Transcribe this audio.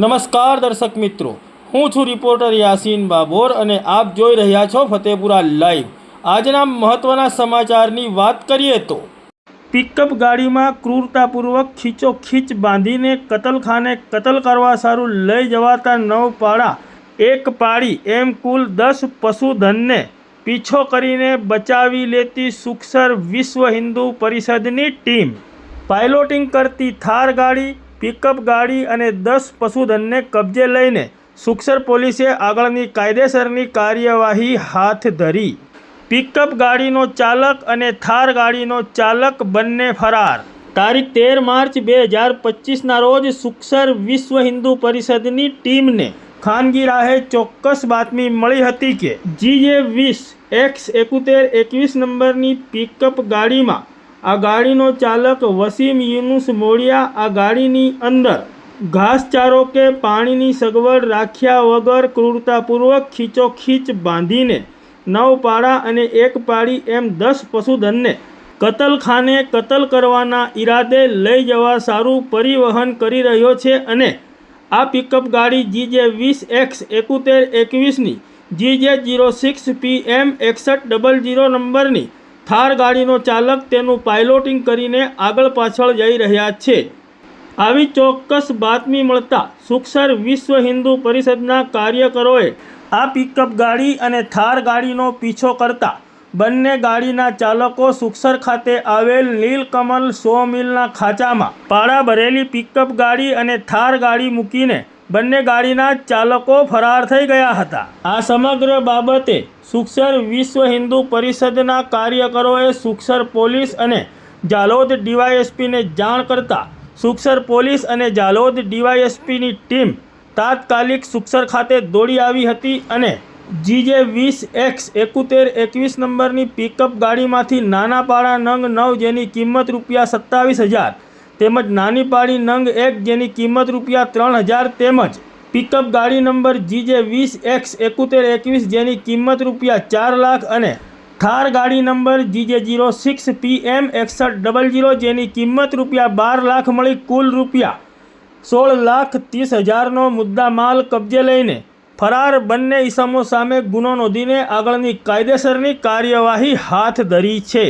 નમસ્કાર દર્શક મિત્રો. હું છું રિપોર્ટર યાસીન બાબોર અને આપ જોઈ રહ્યા છો ફતેપુરા લાઈવ. આજના મહત્વના સમાચારની વાત કરીએ તો પિકઅપ ગાડીમાં ક્રૂરતાપૂર્વક ખીચોખીચ બાંધીને કતલખાને કતલ કરવા સારું લઈ જવાતા નવ પાડા. એક પાડી એમ કુલ દસ પશુધનને પીછો કરીને બચાવી લેતી સુખસર વિશ્વ હિન્દુ પરિષદની ટીમ. પાયલોટિંગ કરતી થાર ગાડી પિકઅપ ગાડી અને દસ પશુધનને કબજે લઈને સુખસર પોલીસે આગળની કાયદેસરની કાર્યવાહી હાથ ધરી. પિકઅપ ગાડીનો ચાલક અને થાર ગાડીનો ચાલક બંને ફરાર. તારીખ તેર માર્ચ બે હજાર પચીસના રોજ સુખસર વિશ્વ હિન્દુ પરિષદની ટીમને ખાનગી રાહે ચોક્કસ બાતમી મળી હતી કે જીજે વીસ એક્સ એકોતેર એકવીસ નંબરની પિકઅપ ગાડીમાં આ ગાડીનો ચાલક વસીમ યુનુસ મોડિયા આ ગાડીની અંદર ઘાસચારો કે પાણીની સગવડ રાખ્યા વગર ક્રૂરતાપૂર્વક ખીચોખીચ બાંધીને નવ પાડા અને એક પાડી એમ દસ પશુધનને કતલખાને કતલ કરવાના ઈરાદે લઈ જવા સારું પરિવહન કરી રહ્યો છે અને આ પિકઅપ ગાડી જીજે વીસ એક્સ એકોતેર એકવીસની GJ zero six P M એકસઠ ડબલ જીરો નંબરની થાર ગાડીનો ચાલક તેનું પાયલોટિંગ કરીને આગળ પાછળ જઈ રહ્યા છે. આવી ચોક્કસ બાતમી મળતા સુખસર વિશ્વ હિન્દુ પરિષદના કાર્યકરોએ આ પિકઅપ ગાડી અને થાર ગાડીનો પીછો કરતા બંને ગાડીના ચાલકો સુખસર ખાતે આવેલ નીલકમલ સો મિલના ખાંચામાં પાડા ભરેલી પિકઅપ ગાડી અને થાર ગાડી મૂકીને બંને ગાડીના ચાલકો ફરાર થઈ ગયા હતા. આ સમગ્ર બાબતે સુક્ષર વિશ્વ હિન્દુ પરિષદના કાર્યકરોએ સુક્ષર પોલીસ અને જાલોદ ડીવાયએસપીને જાણ કરતા સુક્ષર પોલીસ અને જાલોદ ડીવાયએસપીની ટીમ તાત્કાલિક સુક્ષર ખાતે દોડી આવી હતી અને જીજે વીસ એક્સ એકોતેર એકવીસ નંબરની પિકઅપ ગાડીમાંથી નાના પાડા નંગ નવ જેની કિંમત રૂપિયા સત્તાવીસ હજાર તેમજ નાની પાડી નંગ એક જેની કિંમત રૂપિયા ત્રણ હજાર તેમજ પિકઅપ ગાડી નંબર જીજે વીસ એક્સ એકોતેર એકવીસ જેની કિંમત રૂપિયા ચાર લાખ અને થાર ગાડી number GJ zero six P M એકસઠ ડબલ જીરો જેની કિંમત રૂપિયા બાર લાખ મળી કુલ રૂપિયા સોળ લાખ ત્રીસ હજારનો મુદ્દા માલ કબજે લઈને ફરાર બંને ઈસમો સામે ગુનો નોંધીને આગળની કાયદેસરની કાર્યવાહી હાથ ધરી છે.